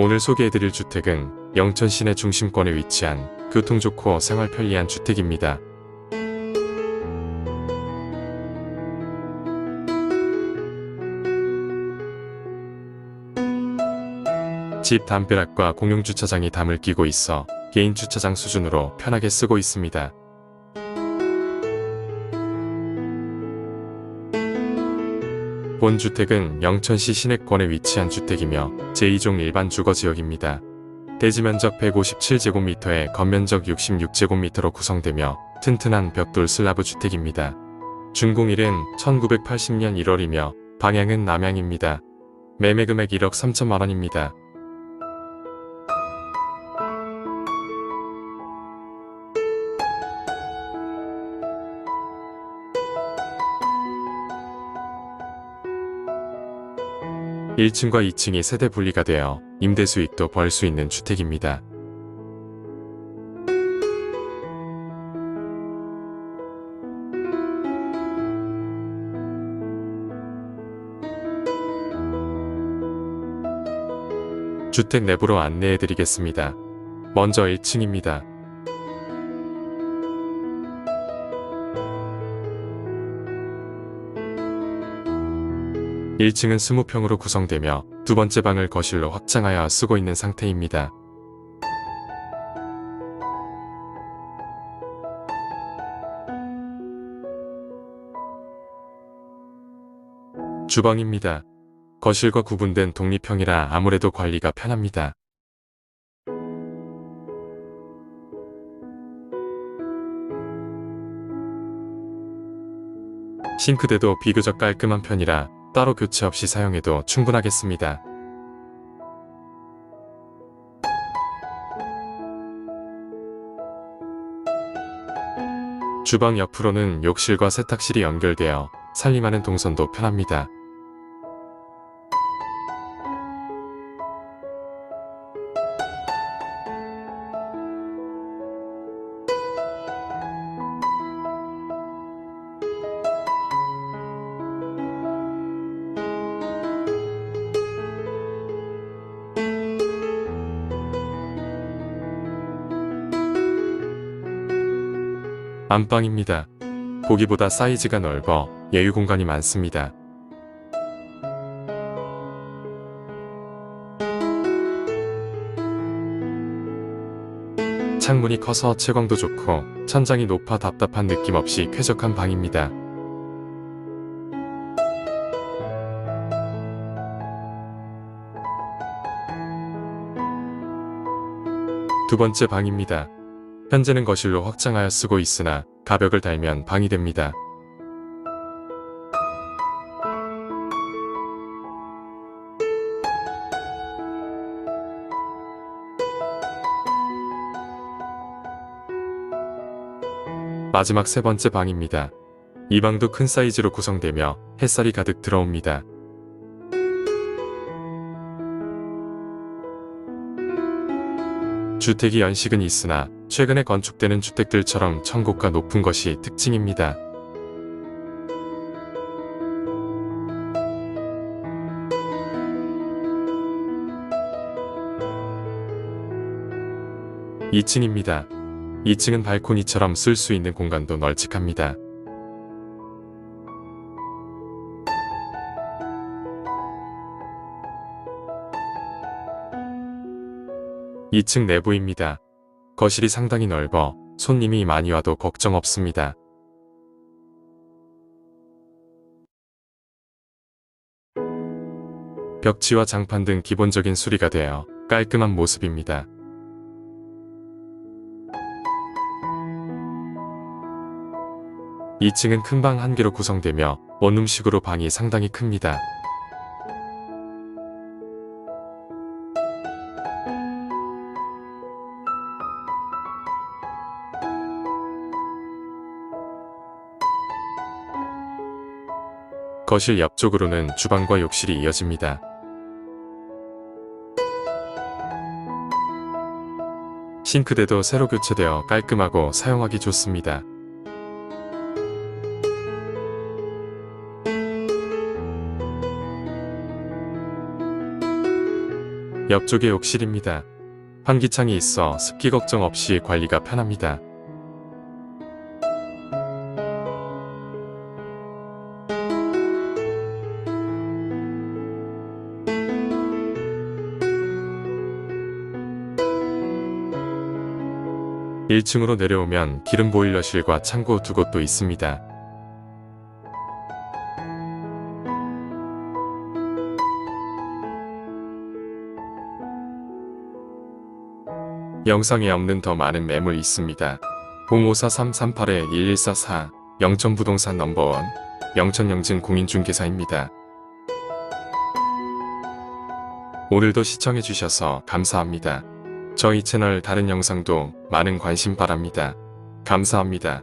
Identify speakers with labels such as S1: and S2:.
S1: 오늘 소개해드릴 주택은 영천 시내 중심권에 위치한 교통 좋고 생활 편리한 주택입니다. 집 담벼락과 공용 주차장이 담을 끼고 있어 개인 주차장 수준으로 편하게 쓰고 있습니다. 본 주택은 영천시 시내권에 위치한 주택이며 제2종 일반 주거지역입니다. 대지 면적 157제곱미터에 겉면적 66제곱미터로 구성되며 튼튼한 벽돌 슬라브 주택입니다. 준공일은 1980년 1월이며 방향은 남향입니다. 매매 금액 1억 3천만 원입니다. 일층과 2층이 세대 분리가 되어 임대 수익도 벌 수 있는 주택입니다. 주택 내부로 안내해 드리겠습니다. 먼저 1층입니다. 1층은 20평으로 구성되며 두 번째 방을 거실로 확장하여 쓰고 있는 상태입니다. 주방입니다. 거실과 구분된 독립형이라 아무래도 관리가 편합니다. 싱크대도 비교적 깔끔한 편이라 따로 교체 없이 사용해도 충분하겠습니다. 주방 옆으로는 욕실과 세탁실이 연결되어 살림하는 동선도 편합니다. 안방입니다. 보기보다 사이즈가 넓어 여유 공간이 많습니다. 창문이 커서 채광도 좋고 천장이 높아 답답한 느낌 없이 쾌적한 방입니다. 두 번째 방입니다. 현재는 거실로 확장하여 쓰고 있으나 가벽을 달면 방이 됩니다. 마지막 세 번째 방입니다. 이 방도 큰 사이즈로 구성되며 햇살이 가득 들어옵니다. 주택이 연식은 있으나 최근에 건축되는 주택들처럼 천고가 높은 것이 특징입니다. (2층입니다) 2층은 발코니처럼 쓸 수 있는 공간도 널찍합니다. (2층) 내부입니다. 거실이 상당히 넓어 손님이 많이 와도 걱정 없습니다. 벽지와 장판 등 기본적인 수리가 되어 깔끔한 모습입니다. (2층은) 큰 방 한 개로 구성되며 원룸식으로 방이 상당히 큽니다. 거실 옆쪽으로는 주방과 욕실이 이어집니다. 싱크대도 새로 교체되어 깔끔하고 사용하기 좋습니다. 옆쪽에 욕실입니다. 환기창이 있어 습기 걱정 없이 관리가 편합니다. 일층으로 내려오면 기름 보일러실과 창고 두 곳도 있습니다. 영상에 없는 더 많은 매물 있습니다. 054-338-1144 영천부동산 넘버원 영천영진 공인중개사입니다. 오늘도 시청해주셔서 감사합니다. 저희 채널 다른 영상도 많은 관심 바랍니다. 감사합니다.